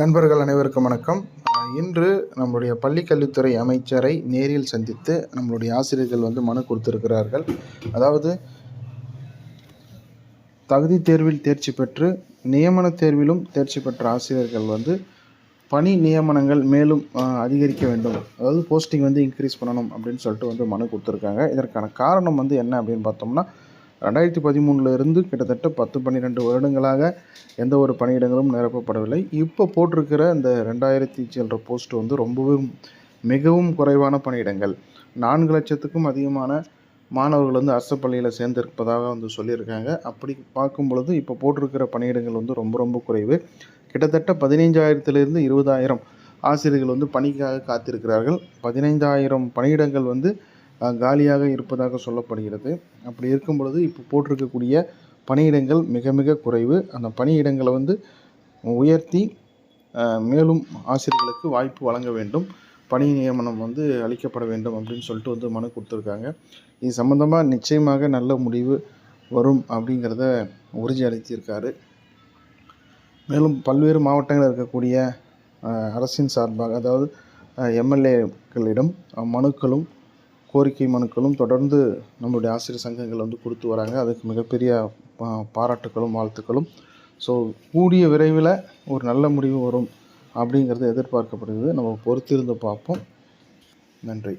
நண்பர்கள் அனைவருக்கும் வணக்கம். இன்று நம்முடைய பள்ளி கல்வித்துறை அமைச்சரை நேரில் சந்தித்து நம்மளுடைய ஆசிரியர்கள் வந்து மனு கொடுத்திருக்கிறார்கள். அதாவது தகுதி தேர்வில் தேர்ச்சி பெற்று நியமன தேர்விலும் தேர்ச்சி பெற்ற ஆசிரியர்கள் வந்து பணி நியமனங்கள் மேலும் அஹ், அதிகரிக்க வேண்டும். அதாவது போஸ்டிங் வந்து இன்க்ரீஸ் பண்ணணும் அப்படின்னு சொல்லிட்டு வந்து மனு கொடுத்துருக்காங்க. இதற்கான காரணம் வந்து என்ன அப்படின்னு பார்த்தோம்னா ரெண்டாயிரத்தி பதிமூணுலேருந்து கிட்டத்தட்ட பத்து பன்னிரெண்டு வருடங்களாக எந்த ஒரு பணியிடங்களும் நிரப்பப்படவில்லை. இப்போ போட்டிருக்கிற இந்த ரெண்டாயிரத்தி சில்லற போஸ்ட் வந்து ரொம்பவும் மிகவும் குறைவான பணியிடங்கள். நான்கு லட்சத்துக்கும் அதிகமான மாணவர்கள் வந்து அரசு பள்ளியில் சேர்ந்திருப்பதாக வந்து சொல்லியிருக்காங்க. அப்படி பார்க்கும் பொழுது இப்போ போட்டிருக்கிற பணியிடங்கள் வந்து ரொம்ப ரொம்ப குறைவு. கிட்டத்தட்ட பதினைஞ்சாயிரத்திலிருந்து இருபதாயிரம் ஆசிரியர்கள் வந்து பணிக்காக காத்திருக்கிறார்கள். பதினைந்தாயிரம் பணியிடங்கள் வந்து காலியாக இருப்பதாக சொல்லப்படுகிறது. அப்படி இருக்கும் பொழுது இப்போ போட்டிருக்கக்கூடிய பணியிடங்கள் மிக மிக குறைவு. அந்த பணியிடங்களை வந்து உயர்த்தி மேலும் ஆசிரியர்களுக்கு வாய்ப்பு வழங்க வேண்டும். பணி நியமனம் வந்து அளிக்கப்பட வேண்டும் அப்படின்னு சொல்லிட்டு வந்து மனு கொடுத்துருக்காங்க. இது சம்மந்தமாக நிச்சயமாக நல்ல முடிவு வரும் அப்படிங்கிறத உறுதி அளித்திருக்காரு. மேலும் பல்வேறு மாவட்டங்களில் இருக்கக்கூடிய அரசின் சார்பாக அதாவது எம்எல்ஏக்களிடம் மனுக்களும் கோரிக்கை மனுக்களும் தொடர்ந்து நம்மளுடைய ஆசிரியர் சங்கங்கள் வந்து கொடுத்து வராங்க. அதுக்கு மிகப்பெரிய பாராட்டுகளும் பாராட்டுக்களும் வாழ்த்துக்களும். ஸோ கூடிய விரைவில் ஒரு நல்ல முடிவு வரும் அப்படிங்கிறது எதிர்பார்க்கப்படுகிறது. நம்ம பொறுத்திருந்து பார்ப்போம். நன்றி.